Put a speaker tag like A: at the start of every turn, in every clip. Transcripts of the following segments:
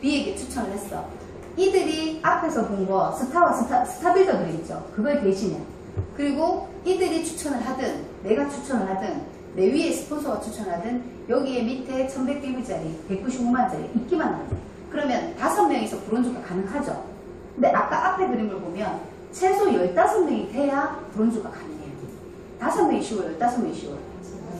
A: B에게 추천을 했어. 이들이 앞에서 본 거 스타와 스타, 스타빌더들이 있죠. 그걸 대신해. 그리고 이들이 추천을 하든 내가 추천을 하든 내 위에 스폰서가 추천을 하든 여기에 밑에 1100개미짜리 195만짜리 있기만 하면 돼. 그러면 다섯 명이서 브론즈가 가능하죠. 근데 아까 앞에 그림을 보면 최소 15명이 돼야 브론즈가 가능해요. 다섯 명이 쉬워요, 15명이 쉬워요.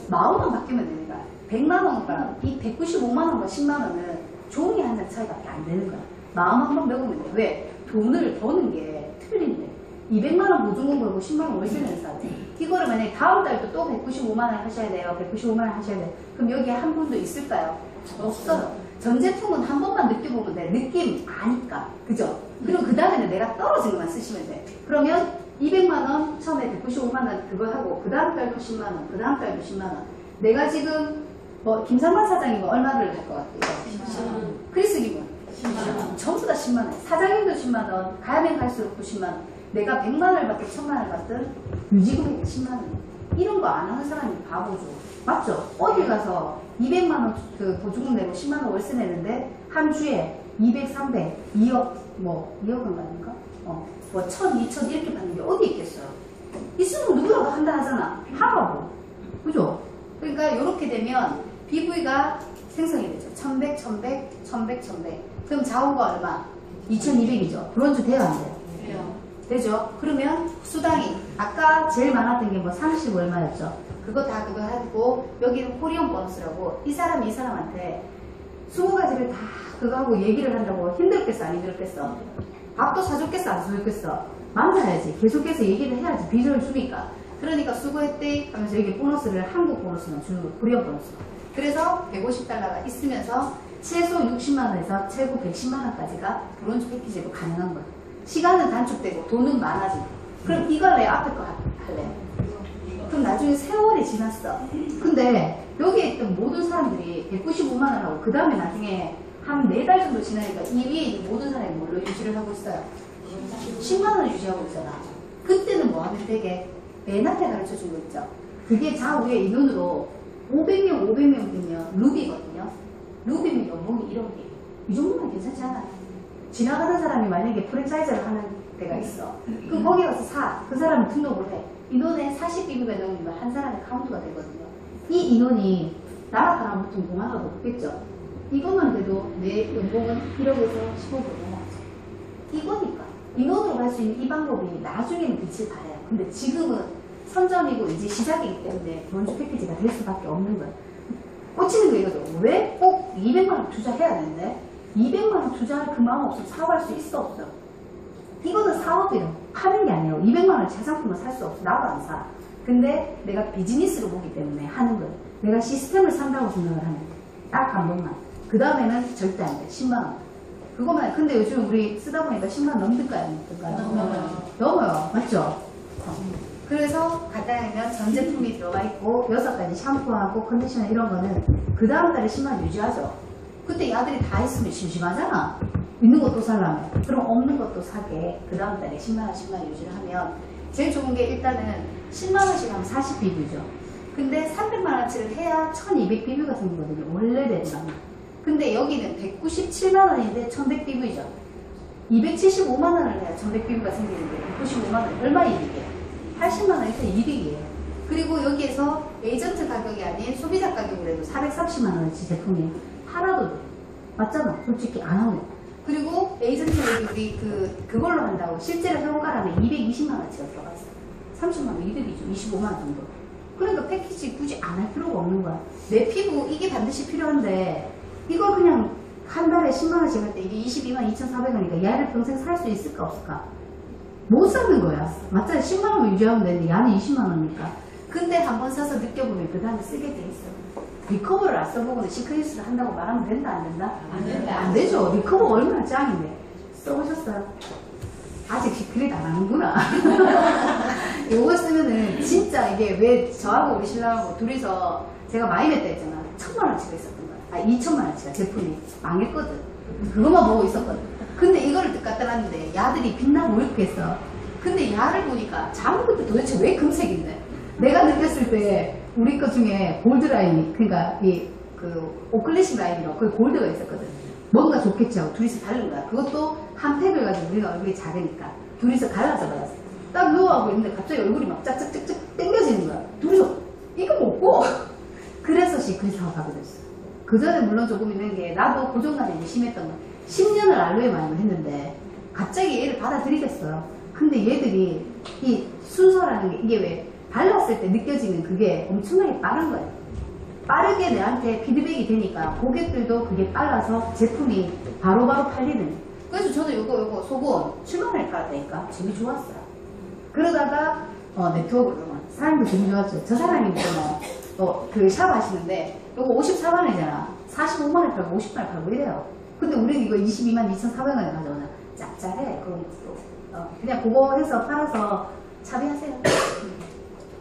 A: 마음만 바뀌면 되니까 100만 원과 이 195만 원과 10만 원은 종이 한 장 차이밖에 안 되는 거야. 마음 한 번 먹으면 돼. 왜? 돈을 버는 게 틀린데. 200만 원 보증금 걸고 10만 원 월세 내는 사람. 이거를 만약에 다음 달도 또 195만 원 하셔야 돼요. 195만 원 하셔야 돼요. 그럼 여기에 한 분도 있을까요? 없어요. 전 제품은 한 번만 느껴보면 돼. 느낌 아니까. 그죠? 그리고 그 다음에는 내가 떨어진 것만 쓰시면 돼. 그러면 200만원, 처음에 195만원 그거 하고, 그 다음 달도 10만원, 그 다음 달도 10만원. 내가 지금, 뭐, 김상만 사장이면 얼마를 할 것 같아요? 크리스 기분. 10만원. 전부 다 10만원. 사장님도 10만원, 가야면 갈수록 또 10만원. 내가 100만원을 받든 1000만원을 받든 유지금액이 10만원. 이런 거 안 하는 사람이 바보죠. 맞죠? 어디 가서 200만원 그 보증금 내고 10만원 월세 내는데 한 주에 200, 300, 2억, 뭐, 2억은 받는가? 어, 뭐, 1000, 2000 이렇게 받는 게 어디 있겠어요? 있으면 누구라도 한다 하잖아. 하라고. 그죠? 그러니까 이렇게 되면 BV가 생성이 되죠. 1100, 1100, 1100, 1100. 그럼 자원가 얼마? 2200이죠. 브론즈 돼요, 안 돼요? 되죠? 그러면 수당이 아까 제일 많았던 게 뭐 30 얼마였죠? 그거 다 그거 하고 여기는 코리온 보너스라고 이 사람이 이 사람한테 20가지를 다 그거 하고 얘기를 한다고 힘들겠어 안 힘들겠어? 밥도 사줬겠어 안 사줬겠어? 만나야지 계속해서 얘기를 해야지 비전을 주니까 그러니까 수고했대 하면서 여기 보너스를 한국 보너스만 주는 거 코리온 보너스 그래서 150달러가 있으면서 최소 60만원에서 최고 110만원까지가 브론즈 패키지로 가능한 거예요. 시간은 단축되고 돈은 많아지고. 그럼 이걸 내 앞에 거 할래? 그럼 나중에 세월이 지났어. 근데 여기에 있던 모든 사람들이 195만 원 하고 그 다음에 나중에 한네달 정도 지나니까 이 위에 있는 모든 사람이 뭘로 유지를 하고 있어요? 10만 원을 유지하고 있잖아. 그때는 뭐 하면 되게 맨 앞에 가르쳐 준거 있죠. 그게 좌우에 인원으로 500명 500명 되면 루비거든요 루비면 연봉이 1억이에요 이 정도면 괜찮지 않아요? 지나가는 사람이 만약에 프랜차이즈를 하는 데가 있어. 그럼 거기 가서 사. 그 사람은 등록을 해. 인원에 40비비가 넘으면 한 사람의 카운트가 되거든요. 이 인원이 나라 사람 보통 5만원 높겠죠. 이것만 돼도 내 연봉은 1억에서 15억 넘어가죠. 이거니까. 인원으로 갈 수 있는 이 방법이 나중에는 빛을 발해요. 근데 지금은 선점이고 이제 시작이기 때문에 원주 패키지가 될 수밖에 없는 거예요. 꽂히는 거 이거죠. 왜 꼭 200만 원 투자해야 되는데 200만 원 투자할 그 마음 없으면 사업할 수 있어 없어? 이거는 사업이에요. 파는 게 아니에요. 200만원 자상품을 살 수 없어. 나도 안 사. 근데 내가 비즈니스로 보기 때문에 하는 거예요. 내가 시스템을 산다고 생각을 하면 딱 한 번만. 그 다음에는 절대 안 돼. 10만 원. 그거만. 근데 요즘 우리 쓰다 보니까 10만원 넘을까요? 넘을까요?
B: 넘어요.
A: 넘어요. 맞죠? 어. 그래서 간단하면 전 제품이 들어가 있고 여섯 가지 샴푸하고 컨디셔너 이런 거는 그 다음 달에 10만 유지하죠. 그때 야들이 다 있으면 심심하잖아. 있는 것도 살라면. 그럼 없는 것도 사게 그 다음 달에 10만 원, 10만 원 유지를 하면 제일 좋은 게 일단은 10만 원씩 하면 40 비뷰죠. 근데 300만 원치를 해야 1200 비뷰가 생기거든요. 원래대로라면. 근데 여기는 197만 원인데 1100 비뷰죠. 275만 원을 해야 1100 비뷰가 생기는데 195만 원 얼마 이득이에요? 80만원 이상 이득이에요. 그리고 여기에서 에이전트 가격이 아닌 소비자 가격으로 해도 430만 원어치 제품이 팔아도 돼. 맞잖아. 솔직히 안 하면. 그리고 에이전트들이 우리 그, 그걸로 한다고 실제로 해온가라면 220만원치가 들어갔어. 30만 원 이득이죠. 25만 원 정도. 그러니까 패키지 굳이 안 할 필요가 없는 거야. 내 피부 이게 반드시 필요한데 이거 그냥 한 달에 10만 원씩 할 때 이게 22만 2,400원이니까 얘를 평생 살 수 있을까 없을까? 못 사는 거야. 맞잖아. 10만원 유지하면 되는데 얘는 20만원이니까. 근데 한번 사서 느껴보면 그 다음에 쓰게 돼 있어. 리커버를 안 써보고는 시크릿을 한다고 말하면 된다 안 된다?
B: 안 된다.
A: 안 되죠. 리커버 얼마나 짱인데. 써보셨어요? 아직 시크릿 안 하는구나. 요거 쓰면은 진짜 이게 왜 저하고 우리 신랑하고 둘이서 제가 많이 냈다 했잖아. 천만 원치가 있었던 거야. 아, 이천만 원치가 제품이 망했거든. 그것만 보고 있었거든. 근데 이거를 딱 갖다 놨는데 야들이 빛나고 울컥했어. 근데 야를 보니까 자문것도 도대체 왜 금색인데? 내가 느꼈을 때 우리 거 중에 골드 라인이 그러니까 이 그 오클래식 라인이라고 그 골드가 있었거든. 뭔가 좋겠지 하고 둘이서 바른 거야. 그것도 한 팩을 가지고 우리가 얼굴이 작으니까 둘이서 갈라서 발랐어. 딱 누워하고 있는데 갑자기 얼굴이 막 짝짝짝짝 땡겨지는 거야. 둘이서 이거 먹고 그래서 시크릿하고 가게 됐어. 그 전에 물론 조금 있는 게 나도 고정관념이 심했던 거. 10년을 알로에 마임을 했는데 갑자기 얘를 받아들이겠어요. 근데 얘들이 이 순서라는 게 이게 왜 발랐을 때 느껴지는 그게 엄청나게 빠른 거예요. 빠르게 내한테 피드백이 되니까 고객들도 그게 빨라서 제품이 바로바로 팔리는. 그래서 저도 요거 요거 속옷 7만원에 팔았다니까 재미 좋았어요. 그러다가 어, 네트워크로 사람도 재미 좋았죠. 저 사람이 무슨 어, 그샵 하시는데 요거 54만원이잖아. 45만원에 팔고 50만원에 팔고 이래요. 근데 우리는 이거 22만 2,400원에 가져오나 짭짤해. 또, 어, 그냥 그거 해서 팔아서 차비하세요.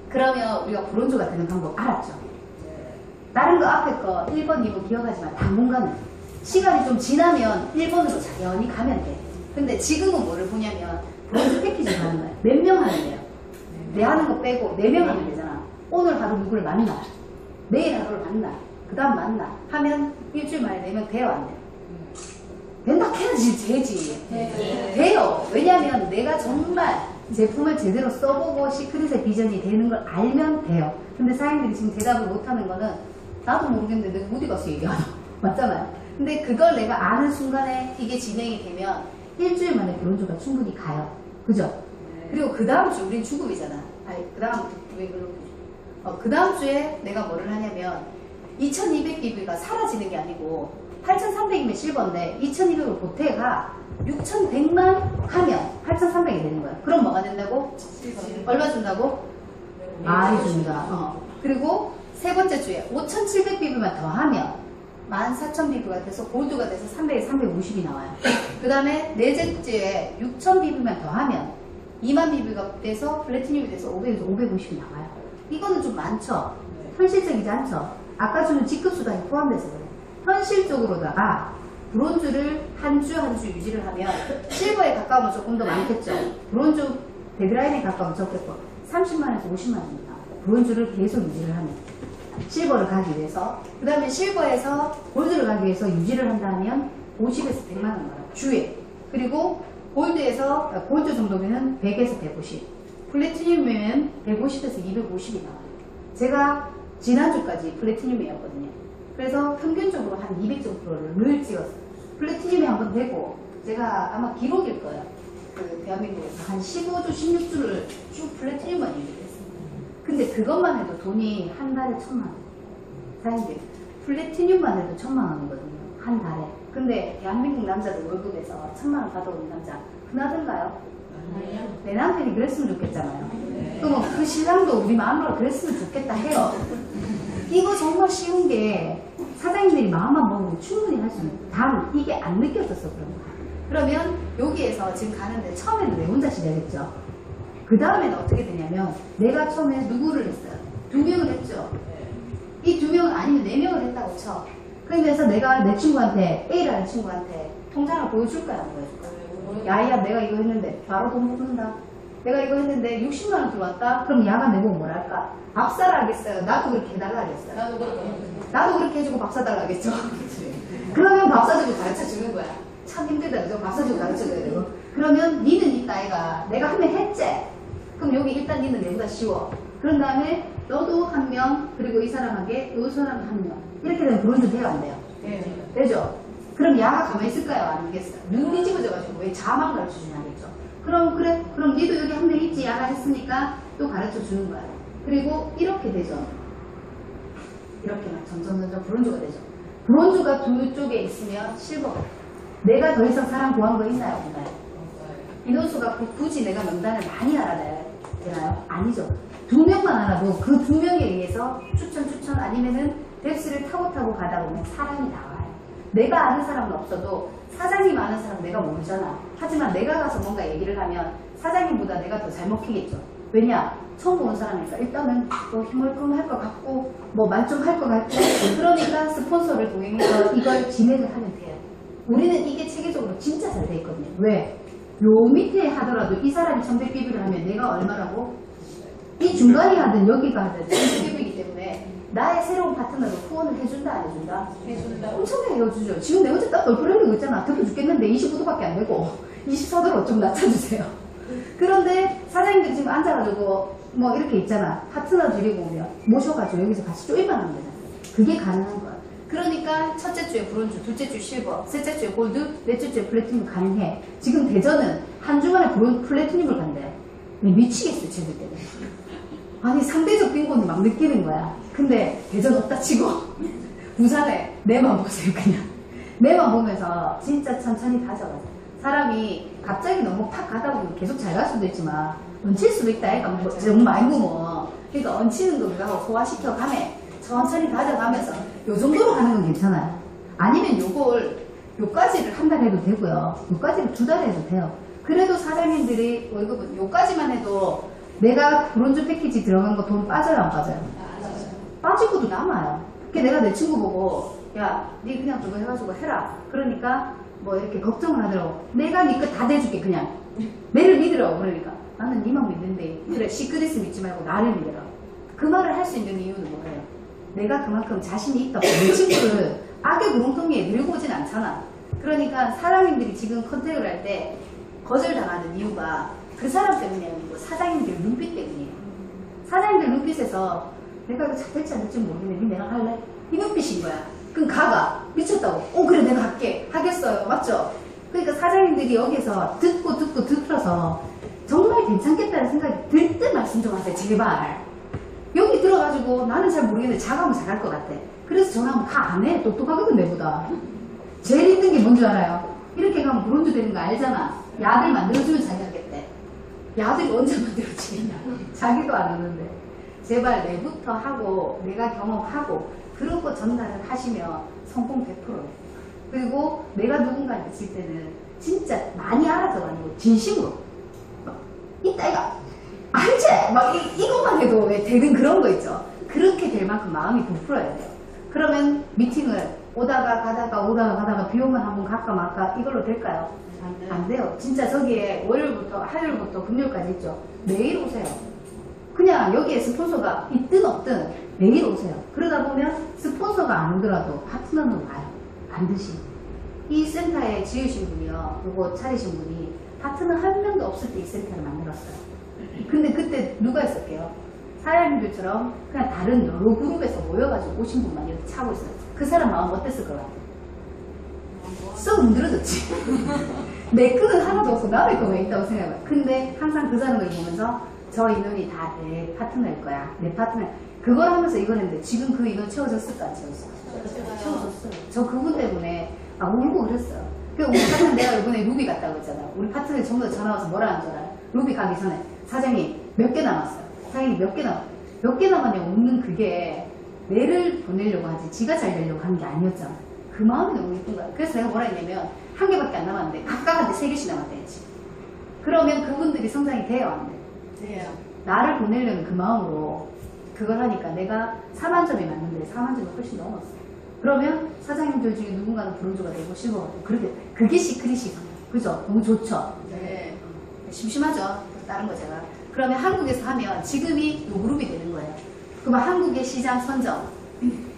A: 그러면 우리가 브론즈가 되는 방법 알았죠? 다른 거 앞에 거 1번, 2번 기억하지만 당분간은 시간이 좀 지나면 1번으로 자연히 가면 돼. 근데 지금은 뭐를 보냐면 브론즈 패키지를 하는 거야. 몇 명 하면 돼요? 내 하는 거 빼고 4명 하면 되잖아. 오늘 하루 누구를 만나. 내일 하루를 만나. 그 다음 만나. 하면 일주일 만에 4명 돼요, 안 돼요? 된다 해야지 되지. 돼요. 왜냐면 내가 정말 제품을 제대로 써보고 시크릿의 비전이 되는 걸 알면 돼요. 근데 사장님들이 지금 대답을 못하는 거는 나도 모르겠는데 내가 어디 가서 얘기하나 맞잖아요. 근데 그걸 내가 아는 순간에 이게 진행이 되면 일주일 만에 브론즈가 충분히 가요. 그죠? 그리고 그 다음 주 우린 중급이잖아. 아니 그 다음 왜 그런? 어, 그 다음 주에 내가 뭐를 하냐면 2200BB가 사라지는 게 아니고 8300이면 실버인데 2200을 보태가 6100만 하면 8300이 되는 거야. 그럼 뭐가 된다고? 얼마 준다고? 많이 준다. 어. 그리고 세 번째 주에 5700BB만 더 하면 14000BB가 돼서 골드가 돼서 300에 350이 나와요. 그 다음에 넷째 주에 6000BB만 더 하면 2만 BB가 돼서 플래티늄이 돼서 500에서 550이 나와요. 이거는 좀 많죠? 현실적이지 않죠? 아까 주는 직급 수당이 포함돼서 그래. 현실적으로다가 브론즈를 한주 한 주 유지를 하면 실버에 가까우면 조금 더 많겠죠. 브론즈 데드라인에 가까우면 적겠고 30만원에서 50만원입니다. 브론즈를 계속 유지를 하면 실버를 가기 위해서 그 다음에 실버에서 골드를 가기 위해서 유지를 한다면 50에서 100만원 나와요. 주에 그리고 골드에서 골드 정도면 100에서 150 플래티늄이면 150에서 250이 나와요. 제가 지난주까지 플래티늄이었거든요. 그래서 평균적으로 한 200 정도를 늘 찍었어요. 플래티늄이 한 번 되고 제가 아마 기록일 거예요. 그 대한민국에서 한 15주, 16주를 쭉 플래티늄만 유지했어요. 근데 그것만 해도 돈이 한 달에 천만 원. 사장님, 플래티늄만 해도 천만 원이거든요. 한 달에. 근데 대한민국 남자들 월급에서 천만 원 받아오는 남자 흔하던가요? 내 남편이 그랬으면 좋겠잖아요. 그러면 그 신랑도 우리 마음으로 그랬으면 좋겠다 해요. 이거 정말 쉬운 게 사장님들이 마음만 먹으면 충분히 할 수 있는 단 이게 안 느껴졌어 그런 거야. 그러면 여기에서 지금 가는데 처음에는 내 혼자 시작했죠. 그 다음에는 어떻게 되냐면 내가 처음에 누구를 했어요? 두 명을 했죠. 이 두 명은 아니면 네 명을 했다고 쳐. 그러면서 내가 내 친구한테 A라는 친구한테 통장을 보여줄 거야 안 보여줄 거야? 야야 내가 이거 했는데 바로 돈 묻는다. 내가 이거 했는데 60만 원 들어왔다? 그럼 야가 내보고 뭐랄까? 밥 사라 하겠어요. 나도 그렇게 해달라 하겠어요.
B: 나도 그렇게
A: 나도 그렇게 해주고 밥 사달라 하겠죠. 그러면 밥 사주고 가르쳐 주는 거야. 참 힘들다 그죠? 밥 사주고 가르쳐 줘야 되고. 그러면 니는 있다 아이가 내가 한 명 했지? 그럼 여기 일단 니는 내보다 쉬워. 그런 다음에 너도 한 명, 그리고 이 사람에게 이 사람 한 명. 이렇게 되면 브론즈 돼요 안 돼요?
B: 네.
A: 되죠? 그럼 야가 가만히 있을까요? 아니겠어요? 눈 뒤집어져가지고 왜 자만 가르쳐 주냐겠죠? 그럼 그래? 그럼 니도 여기 한 명 있지? 야가 했으니까 또 가르쳐 주는 거야. 그리고 이렇게 되죠. 이렇게 막 점점 점점 브론즈가 되죠. 브론즈가 두 쪽에 있으면 돼요. 내가 더 이상 사람 구한 거 있나요? 없나요? 인원수가 구- 굳이 내가 명단을 많이 알아야 되나요? 아니죠. 두 명만 알아도 그 두 명에 의해서 추천 추천 아니면은 뎁스를 타고 타고 가다 보면 사람이 나와요. 내가 아는 사람은 없어도 사장님 아는 사람 내가 모르잖아. 하지만 내가 가서 뭔가 얘기를 하면 사장님보다 내가 더 잘 먹히겠죠. 왜냐? 처음 온 사람이니까 일단은 뭐 힘을끔할 것 같고 뭐 만족할 것 같고 그러니까 스폰서를 동행해서 이걸 진행을 하면 돼요. 우리는 이게 체계적으로 진짜 잘 돼 있거든요. 왜? 요 밑에 하더라도 이 사람이 1100비비를 하면 내가 얼마라고? 이 중간이 하든 여기가 하든 1100비비이기 때문에 나의 새로운 파트너를 후원을 해준다 안 해준다?
B: 해준다.
A: 엄청나게 해주죠. 지금 내 혼자 딱 얼굴 흘리고 있잖아. 덮여 죽겠는데 25도밖에 안 되고 24도로 좀 낮춰주세요. 그런데 사장님들이 지금 앉아가지고 뭐 이렇게 있잖아. 파트너 데리고 오면 모셔가지고 여기서 같이 쪼이만 하면 되잖아. 그게 가능한 거야. 그러니까 첫째 주에 브론즈, 둘째 주 실버, 셋째 주에 골드, 넷째 주에 플래티늄 가능해. 지금 대전은 한 주만에 브론 플래티늄을 간대. 미치겠어, 쟤들 때문에. 아니 상대적 빈곤을 막 느끼는 거야. 근데 대전 없다 치고 부산에 내만 보세요 그냥. 내만 보면서 진짜 천천히 다져가요. 사람이 갑자기 너무 팍 가다 보면 계속 잘 갈 수도 있지만 얹힐 수도 있다. 그러니까 뭐 너무 많이 뭐. 그러니까 얹히는 거 그거 소화시켜 가면 천천히 다져가면서 요 정도로 가는 건 괜찮아요. 아니면 요걸 요까지를 한 달 해도 되고요. 요까지를 두 달 해도 돼요. 그래도 사장님들이 월급은 요까지만 해도 내가 브론즈 패키지 들어간 거 돈 빠져요 안 빠져요? 빠지고도 남아요. 그게 내가 내 친구 보고 야, 니 그냥 그거 해가지고 해라. 그러니까 뭐 이렇게 걱정을 하더라고. 내가 니거다 대줄게 그냥. 내를 믿으라고 그러니까 나는 니만 믿는데 그래 시크릿을 믿지 말고 나를 믿으라. 그 말을 할 수 있는 이유는 뭐예요? 내가 그만큼 자신이 있다고 내 친구를 악의 구렁텅이에 밀고 오진 않잖아. 그러니까 사장님들이 지금 컨택을 할 때 거절당하는 이유가 그 사람 때문이 아니고 사장님들 눈빛 때문이에요. 사장님들 눈빛에서 내가 이거 잘 될지 안 될지 모르겠는데 니 내가 할래? 이 눈빛인 거야. 그럼 가가 미쳤다고. 어 그래 내가 할게. 하겠어요. 맞죠? 그러니까 사장님들이 여기서 듣고 듣고 듣어서 정말 괜찮겠다는 생각이 들 때 말씀 좀 하세요. 제발. 여기 들어가지고 나는 잘 모르겠는데 자가면 잘할 것 같아. 그래서 전화하면 다 안 해. 똑똑하거든 내보다. 제일 힘든 게 뭔지 알아요? 이렇게 가면 브론즈 되는 거 알잖아. 약을 만들어주면 자기 하겠대. 야들이 언제 만들어지겠냐. 자기도 안 하는데. 제발 내부터 하고, 내가 경험하고, 그러고 전달을 하시면 성공 100%예요. 그리고 내가 누군가한테 질 때는 진짜 많이 알아서가지고, 진심으로. 막, 이따 이가 알지? 막 이, 이것만 해도 왜 되는 그런 거 있죠. 그렇게 될 만큼 마음이 부풀어야 돼요. 그러면 미팅을 오다가 가다가 오다가 가다가 비 오면 한번 갈까 말까 이걸로 될까요? 안 돼요. 진짜 저기에 월요일부터 화요일부터 금요일까지 있죠. 매일 오세요. 그냥 여기에 스폰서가 있든 없든 매일 오세요. 그러다 보면 스폰서가 안 오더라도 파트너는 와요. 반드시. 이 센터에 지으신 분이요. 요거 차리신 분이 파트너 한 명도 없을 때 이 센터를 만들었어요. 근데 그때 누가 있었게요? 사장님들처럼 그냥 다른 여러 그룹에서 모여가지고 오신 분만 이렇게 차고 있어요. 그 사람 마음 어땠을 것 같아요? 썩 힘들어졌지. 내 끈은 하나도 없어. 남의 거왜 있다고 생각해요. 근데 항상 그 사람을 보면서 저 인원이 다 내 파트너일 거야. 내 파트너. 그걸 하면서 이걸 했는데 지금 그 인원 채워졌을까 안 채워졌어? 채워졌어요. 저 그분 때문에 아, 울고 그랬어요. 그 우리 파트너 내가 이번에 루비 갔다고 했잖아. 우리 파트너 전부 다 전화 와서 뭐라 하는 줄 알아요? 루비 가기 전에 사장님 몇 개 남았어요. 사장님 몇 개 남았어요. 몇개 남았냐 웃는 그게 내를 보내려고 하지 지가 잘 되려고 하는 게 아니었잖아. 그 마음이 너무 예쁜 거야. 그래서 내가 뭐라 했냐면 한 개밖에 안 남았는데 각각한테 세 개씩 남았다 했지. 그러면 그분들이 성장이 돼요 안 돼?
B: 돼요.
A: 나를 보내려는 그 마음으로 그걸 하니까 내가 4만 점이 맞는데 4만 점을 훨씬 넘었어. 그러면 사장님들 중에 누군가는 브론즈가 되고 실버가 되고 그렇게 그게 시크릿이거든요. 그죠? 너무 좋죠?
B: 네.
A: 심심하죠? 다른 거 제가. 그러면 한국에서 하면 지금이 노그룹이 되는 거예요. 그러면 한국의 시장 선점,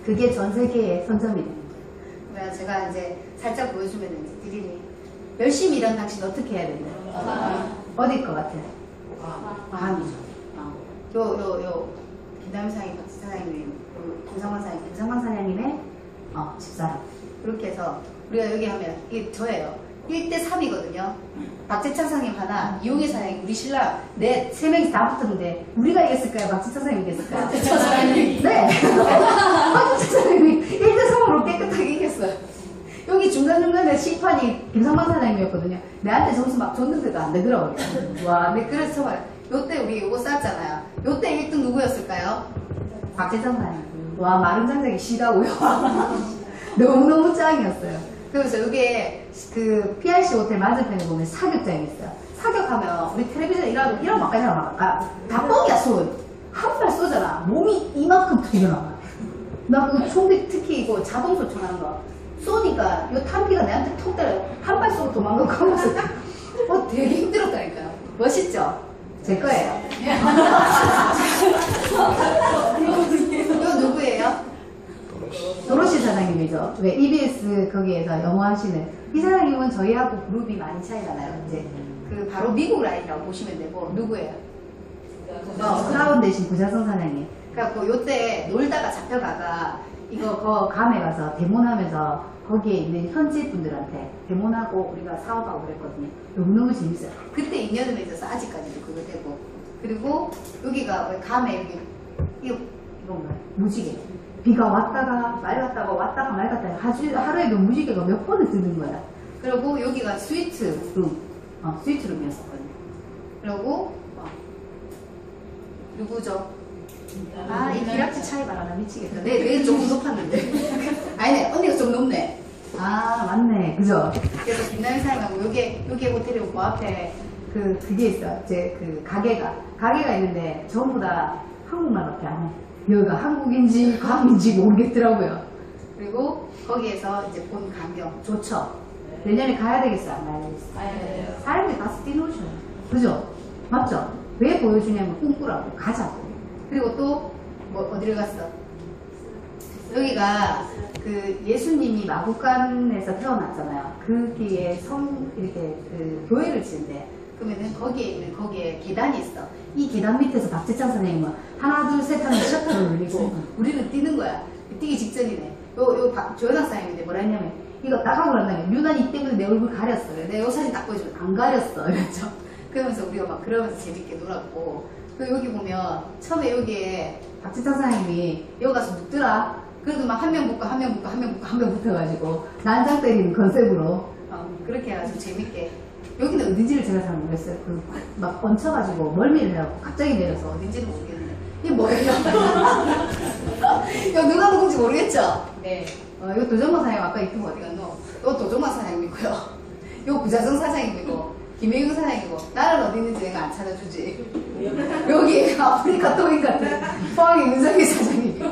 A: 그게 전 세계의 선점이 되는 거예요. 그래서 제가 이제 살짝 보여주면 이제 드리니 열심히 일한 당신 어떻게 해야 된다? 어디일 것 같아요? 광이죠. 어. 요, 요, 요, 사장님, 박지 사장님, 요 김상만 사장님, 김상만 사장님의 어, 집사람. 이렇게 해서 우리가 여기 하면 이게 저예요. 1대 3이거든요. 박재창 사장님 하나, 이용희 사장님, 우리 신랑, 넷, 세 명이 다 붙었는데 우리가 이겼을까요? 박재창 사장님이 이겼을까요?
B: 박재창 사장님이.
A: 네. 박재창 사장님이 1대 3으로 깨끗하게 이겼어요. 여기 중간중간에 심판이 김상만 사장님이었거든요. 내한테 점수 막 줬는데도 안 되더라고요. 와, 근데 그래서 정말 요때 우리 요거 쌌잖아요. 요때 1등 누구였을까요? 박재상 사장님. 와, 마른 장작이 시다고요. 너무너무 짱이었어요. 그래서 여기에 그 PRC 호텔 맞은편에 보면 사격장이 있어요. 사격하면 우리 텔레비전 일하고 이런 막까지 하면 아, 다 뻥이야, 손. 한발 쏘잖아. 몸이 이만큼 튀겨나와. 나 그거 총기 특히 이거 자동 소 총하는 거 쏘니까 이 탄피가 내한테 톡 때려 한발 쏘고 도망가고 하면서 어 되게 힘들었다니까요 멋있죠? 제 거예요 이거 누구예요? 사장님이죠. 왜 EBS 거기에서 영어 하시는 이 사장님은 저희하고 그룹이 많이 차이가 나요. 이제 그 바로 미국 라인이라고 보시면 되고 누구예요? 어, 크라운 대신 구자성 사장님. 그래갖고 요때 놀다가 잡혀가가 이거 거 감에 가서 데몬하면서 거기에 있는 현지 분들한테 데몬하고 우리가 사업하고 그랬거든요. 너무너무 재밌어요. 그때 인연을 맺어서 아직까지도 그거 되고 그리고 여기가 왜 감에 여기 이거 이건 뭐야? 무지개. 비가 왔다가 맑았다가 왔다가 맑았다가 하루, 하루에도 무지개가 몇 번을 뜨는 거야. 그리고 여기가 스위트 룸, 어, 스위트 룸이었었거든요. 그리고 어, 누구죠? 아, 이 기락지 차이 봐라. 나 미치겠다. 내, 내 조금 높았는데. 아니네, 언니가 좀 높네. 아, 맞네. 그죠? 그래서 김남희 사장하고 요게, 요게 호텔이고 그 앞에 그, 그게 있어. 제그 가게가. 가게가 있는데 전부 다 한국말밖에 안 해. 여기가 한국인지 광인지 모르겠더라고요. 그리고 거기에서 이제 본 광경 좋죠. 내년에 가야 되겠어, 안 가야 되겠어?
B: 가야 돼요.
A: 사람들이 가서 뛰노셔요. 그죠? 맞죠? 왜 보여주냐면 꿈꾸라고, 가자고. 그리고 또, 뭐, 어디를 갔어? 여기가 그 예수님이 마국간에서 태어났잖아요. 그 뒤에 성, 이렇게 그 교회를 지은데, 그러면은 거기에 있는, 거기에 계단이 있어. 이 계단 밑에서 박재창 선생님은 하나, 둘, 셋 하면 셔터를 올리고, 우리는 뛰는 거야. 뛰기 직전이네. 요, 요, 박, 조연학 사장님인데 뭐라 했냐면, 이거 난 다음에, 유난히 때문에 내 얼굴 가렸어. 내가 요 사진 딱 보여주면 안 가렸어. 이랬죠. 그러면서 우리가 막 그러면서 재밌게 놀았고, 그 여기 보면, 처음에 여기에 박재창 사장님이 여기 가서 눕더라. 그래도 막 한명 붙고, 한명 붙고, 한명 붙고, 한 명 붙어가지고, 난장 때리는 컨셉으로, 어, 그렇게 해가지고 재밌게. 여기는 어딘지를 제가 잘 모르겠어요. 그, 막 얹혀가지고, 멀미를 해갖고, 갑자기 내려서 어딘지는 모르겠는데. 이게 뭐예요? 이거 누가 누군지 모르겠죠?
B: 네.
A: 어, 이거 도정마 사장님 아까 이쁜 거 어디 갔노? 이거 도정마 사장님이고요. 이거 부자성 사장님이고, 김혜경 사장님이고, 나는 어디 있는지 내가 안 찾아주지. 여기 아프리카 또인 같은 포항의 윤석희 사장님이고,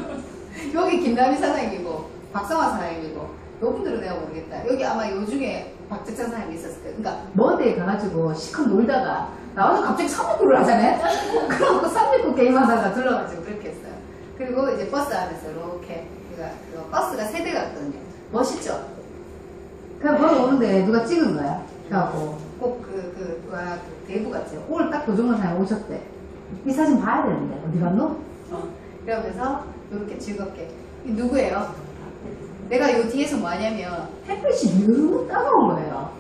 A: 여기 김남희 사장님이고, 박성화 사장님이고, 요분들은 내가 모르겠다. 여기 아마 요 중에 박재창 사장님이 있었을 거예요. 그러니까 머대에 가가지고 시컷 놀다가 나와서 갑자기 369를 하잖아요? 그래갖고 369 게임하다가 둘러가지고 그렇게 했어요. 그리고 이제 버스 안에서 이렇게 그러니까 그 버스가 세 대가 있거든요. 멋있죠? 그냥 걸어오는데 누가 찍은 거야. 그래갖고 꼭 그, 그, 대부 같아요. 오늘 딱 도정만 사람 오셨대. 이 사진 봐야 되는데 어디 갔노? 어. 그러면서 이렇게 즐겁게 이 누구예요? 내가 요 뒤에서 뭐 하냐면 햇빛이 너무 따가운 거예요.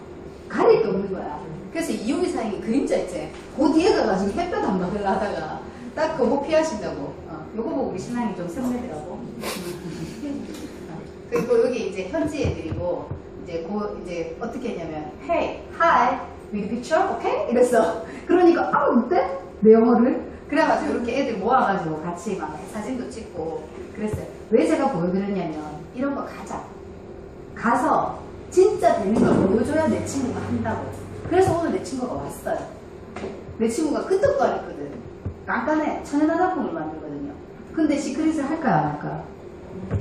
A: 가릴 게 없는 거야. 그래서 이용희 사장이 그림자 있지? 그 뒤에 가가지고 햇볕 안 받으려 하다가 딱 그거 피하신다고. 어, 요거 보고 우리 신랑이 좀 샘내더라고. 그리고 여기 이제 현지 애들이고 이제 고 이제 어떻게 했냐면 Hey, hi, with picture, okay? 이랬어. 그러니까 아 어때? 내 영어를 그래가지고 이렇게 애들 모아가지고 같이 막 사진도 찍고 그랬어요. 왜 제가 보여드렸냐면 이런 거 가자. 가서 진짜 되는 걸 보여줘야 내 친구가 한다고. 그래서 오늘 내 친구가 왔어요. 내 친구가 했거든. 깐깐해. 천연화장품을 만들거든요. 근데 시크릿을 할까요, 안 할까요?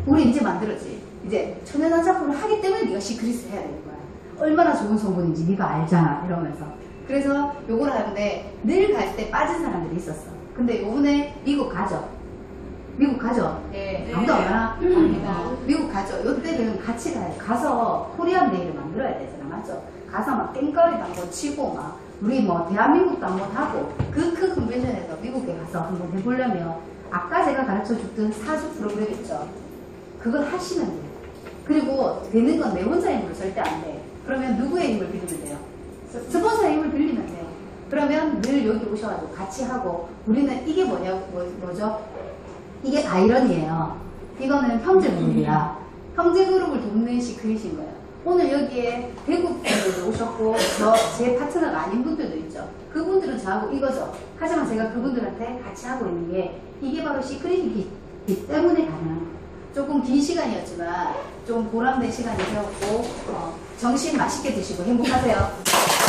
A: 우리 이제 만들었지. 이제 천연화장품을 하기 때문에 네가 시크릿을 해야 되는 거야. 얼마나 좋은 성분인지 네가 알잖아. 이러면서. 그래서 요걸 하는데 늘 갈 때 빠진 사람들이 있었어. 근데 요번에 미국 가죠. 미국 가죠.
B: 네.
A: 아무도 안 가나?
B: 갑니다.
A: 어, 미국 가죠. 요때는 같이 가요. 가서 코리안 데이를 만들어야 되잖아. 맞죠? 가서 막 깽거리도 한번 치고 막 우리 뭐 대한민국도 한번 하고 그 큰 컨벤션에서 미국에 가서 한번 해보려면 아까 제가 가르쳐 줬던 사주 프로그램 있죠. 그걸 하시면 돼요. 그리고 되는 건 내 혼자 힘으로 절대 안 돼. 그러면 누구의 힘을 빌리면 돼요? 스폰서의 힘을 빌리면 돼요. 그러면 늘 여기 오셔가지고 같이 하고 우리는 이게 뭐냐, 뭐, 뭐죠? 이게 아이러니예요. 이거는 형제그룹이야. 형제그룹을 돕는 시크릿인 거예요. 오늘 여기에 대구 분들도 오셨고 저제 파트너가 아닌 분들도 있죠. 그분들은 저하고 이거죠. 하지만 제가 그분들한테 같이 하고 있는 게 이게 바로 시크릿이기 때문에 가능한 거예요. 조금 긴 시간이었지만 좀 보람된 시간이 되었고 어, 정신 맛있게 드시고 행복하세요.